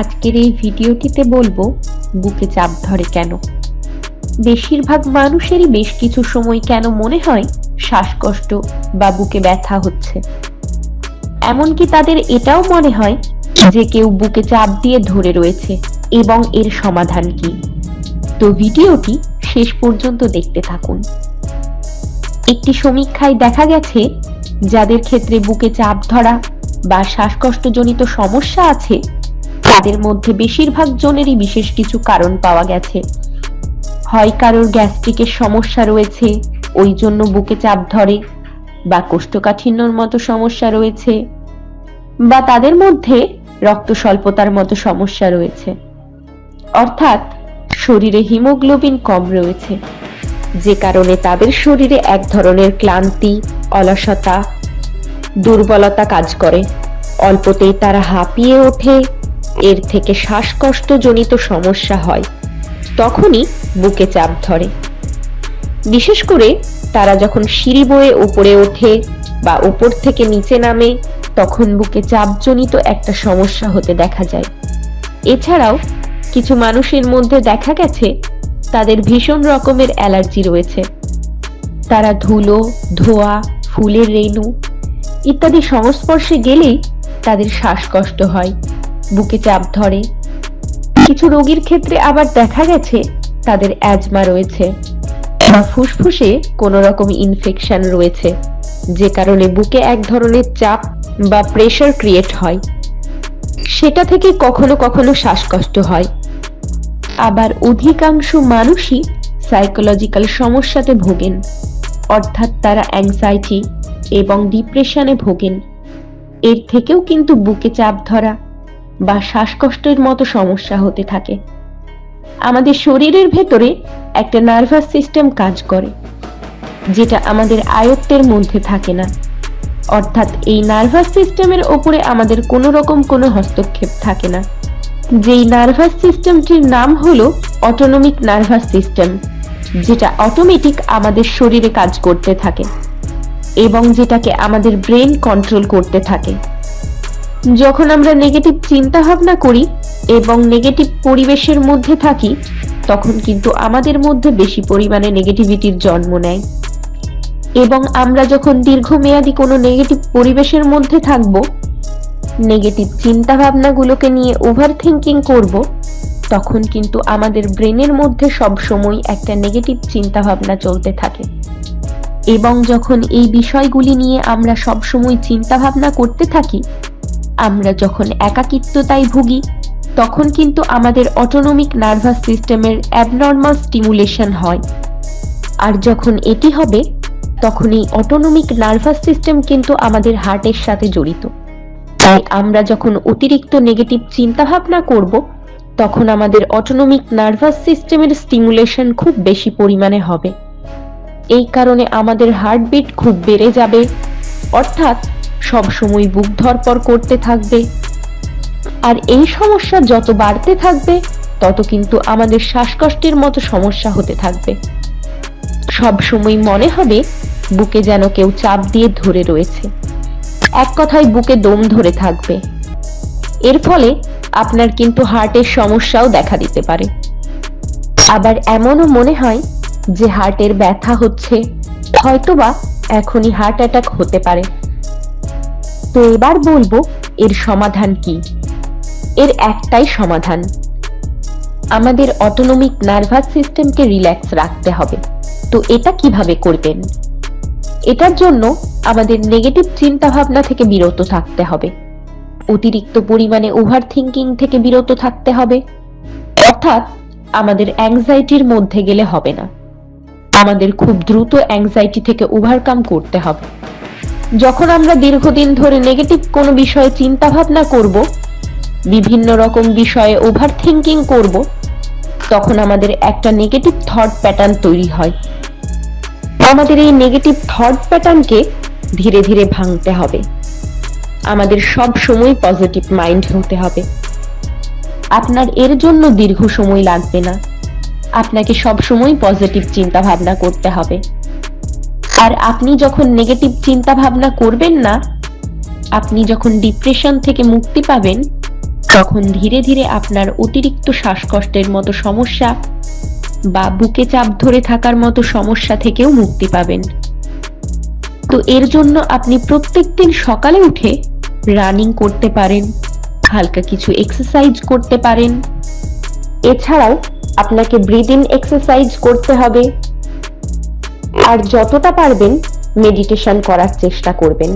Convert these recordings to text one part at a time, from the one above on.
আজকের এই ভিডিওটিতে বলব, বুকে চাপ ধরে কেন? বেশিরভাগ মানুষেরই বেশ কিছু সময় কেন মনে হয় শ্বাসকষ্ট বা বুকে ব্যথা হচ্ছে। এমনকি তাদের এটাও মনে হয় যে কেউ বুকে চাপ দিয়ে ধরে রয়েছে এবং এর সমাধান কি। তো ভিডিওটি শেষ পর্যন্ত দেখতে থাকুন। একটি সমীক্ষায় দেখা গেছে, যাদের ক্ষেত্রে বুকে চাপ ধরা বা শ্বাসকষ্টজনিত সমস্যা আছে তাদের মধ্যে বেশিরভাগ জনেরই বিশেষ কিছু কারণ পাওয়া গেছে। হয় কারোর গ্যাস্ট্রিকের সমস্যা রয়েছে, ওই জন্য বুকে চাপ ধরে, বা কোষ্ঠকাঠিন্যর মতো সমস্যা রয়েছে, বা তাদের মধ্যে রক্ত স্বল্পতার মতো সমস্যা রয়েছে। অর্থাৎ শরীরে হিমোগ্লোবিন কম রয়েছে, যে কারণে তাদের শরীরে এক ধরনের ক্লান্তি, অলসতা, দুর্বলতা কাজ করে। অল্পতেই তারা হাঁপিয়ে ওঠে এর থেকে শ্বাসকষ্টজনিত সমস্যা হয়। তখনই বুকে চাপ ধরে। বিশেষ করে তারা যখন সিঁড়ি বয়ে উপরে ওঠে বা উপর থেকে নিচে নামে, তখন বুকে চাপজনিত একটা সমস্যা হতে দেখা যায়। এছাড়াও কিছু মানুষের মধ্যে দেখা গেছে, তাদের ভীষণ রকমের অ্যালার্জি রয়েছে। তারা ধুলো, ধোয়া, ফুলের রেণু ইত্যাদি সংস্পর্শে গেলেই তাদের শ্বাসকষ্ট হয়। বুকে চাপ ধরে। কিছু রোগীর ক্ষেত্রে আবার দেখা গেছে, তাদের অ্যাজমা রয়েছে বা ফুসফুসে কোনো রকম ইনফেকশন রয়েছে, যে কারণে বুকে এক ধরনের চাপ বা প্রেশার ক্রিয়েট হয়। সেটা থেকে কখনো কখনো শ্বাসকষ্ট হয়। আবার অধিকাংশ মানুষই সাইকোলজিক্যাল সমস্যাতে ভোগেন, অর্থাৎ তারা অ্যাংজাইটি এবং ডিপ্রেশনে ভোগেন। এর থেকেও কিন্তু বুকে চাপ ধরা বা শ্বাসকষ্টের মতো সমস্যা হতে থাকে। আমাদের শরীরের ভেতরে একটা নার্ভাস সিস্টেম কাজ করে, যেটা আমাদের আয়ত্তের মধ্যে থাকে না। অর্থাৎ এই নার্ভাস সিস্টেমের ওপরে আমাদের কোনো রকম কোনো হস্তক্ষেপ থাকে না। যেই নার্ভাস সিস্টেমটির নাম হলো অটোনমিক নার্ভাস সিস্টেম, যেটা অটোমেটিক আমাদের শরীরে কাজ করতে থাকে এবং যেটাকে আমাদের ব্রেন কন্ট্রোল করতে থাকে। যখন আমরা নেগেটিভ চিন্তা ভাবনা করি এবং নেগেটিভ পরিবেশের মধ্যে থাকি, তখন কিন্তু আমাদের মধ্যে বেশি পরিমাণে নেগেটিভিটির জন্ম নেয়। এবং আমরা যখন দীর্ঘমেয়াদী কোনো নেগেটিভ পরিবেশের মধ্যে থাকব নেগেটিভ চিন্তা ভাবনাগুলোকে নিয়ে ওভার থিঙ্কিং করব, তখন কিন্তু আমাদের ব্রেনের মধ্যে সব সময় একটা নেগেটিভ চিন্তা ভাবনা চলতে থাকে। এবং যখন এই বিষয়গুলি নিয়ে আমরা সব সময় চিন্তা ভাবনা করতে থাকি আমরা যখন একাকিত্বতায় ভুগি, তখন কিন্তু আমাদের অটোনমিক নার্ভাস সিস্টেমের অ্যাবনর্মাল স্টিমুলেশন হয়। আর যখন এটি হবে তখন এই অটোনমিক নার্ভাস সিস্টেম কিন্তু আমাদের হার্টের সাথে জড়িত। তাই আমরা যখন অতিরিক্ত নেগেটিভ চিন্তাভাবনা করব, তখন আমাদের অটোনমিক নার্ভাস সিস্টেমের স্টিমুলেশন খুব বেশি পরিমাণে হবে। এই কারণে আমাদের হার্টবিট খুব বেড়ে যাবে। অর্থাৎ সব সময় বুক ধরপর করতে থাকবে। আর এই সমস্যা যত বাড়তে থাকবে, তত কিন্তু আমাদের শ্বাসকষ্টের মতো সমস্যা হতে থাকবে। সব সময় মনে হবে বুকে যেন কেউ চাপ দিয়ে ধরে রয়েছে। এক কথায় বুকে দম ধরে থাকবে। এর ফলে আপনার কিন্তু হার্টের সমস্যাও দেখা দিতে পারে। আবার এমনও মনে হয় যে হার্টের ব্যথা হচ্ছে, হয়তোবা এখনই হার্ট অ্যাটাক হতে পারে। তো এবার বলব, এর সমাধান কি? এর একটাই সমাধান। আমাদের অটোনমিক নার্ভাস সিস্টেমকে রিল্যাক্স রাখতে হবে। তো এটা কীভাবে করবেন? এটার জন্য আমাদের নেগেটিভ চিন্তা ভাবনা থেকে বিরত থাকতে হবে। অতিরিক্ত পরিমাণে ওভার থিঙ্কিং থেকে বিরত থাকতে হবে। অর্থাৎ আমাদের অ্যাংজাইটির মধ্যে গেলে হবে না। আমাদের খুব দ্রুত অ্যাংজাইটি থেকে ওভারকাম করতে হবে। যখন আমরা দীর্ঘদিন ধরে নেগেটিভ কোনো বিষয়ে চিন্তা ভাবনা করব, বিভিন্ন রকম বিষয়ে ওভার থিঙ্কিং করব, তখন আমাদের একটা নেগেটিভ থট প্যাটার্ন তৈরি হয়। আমাদের এই নেগেটিভ থট প্যাটার্নকে ধীরে ধীরে ভাঙতে হবে। আমাদের সব সময় পজিটিভ মাইন্ড হতে হবে। আপনার এর জন্য দীর্ঘ সময় লাগবে না। আপনাকে সব সময় পজিটিভ চিন্তা ভাবনা করতে হবে। আর আপনি যখন নেগেটিভ চিন্তা ভাবনা করবেন না, আপনি যখন ডিপ্রেশন থেকে মুক্তি পাবেন, তখন ধীরে ধীরে আপনার অতিরিক্ত শ্বাসকষ্টের মতো সমস্যা বা বুকে চাপ ধরে থাকার মতো সমস্যা থেকেও মুক্তি পাবেন। তো এর জন্য আপনি প্রত্যেক দিন সকালে উঠে রানিং করতে পারেন, হালকা কিছু এক্সারসাইজ করতে পারেন। এছাড়াও আপনাকে ব্রিদিং এক্সারসাইজ করতে হবে। আর যতটা পারবেন মেডিটেশন করার চেষ্টা করবেন।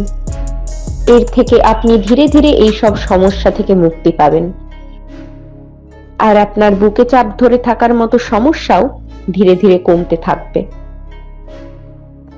এর থেকে আপনি ধীরে ধীরে এই সব সমস্যা থেকে মুক্তি পাবেন। আর আপনার বুকে চাপ ধরে থাকার মতো সমস্যাও ধীরে ধীরে কমতে থাকবে।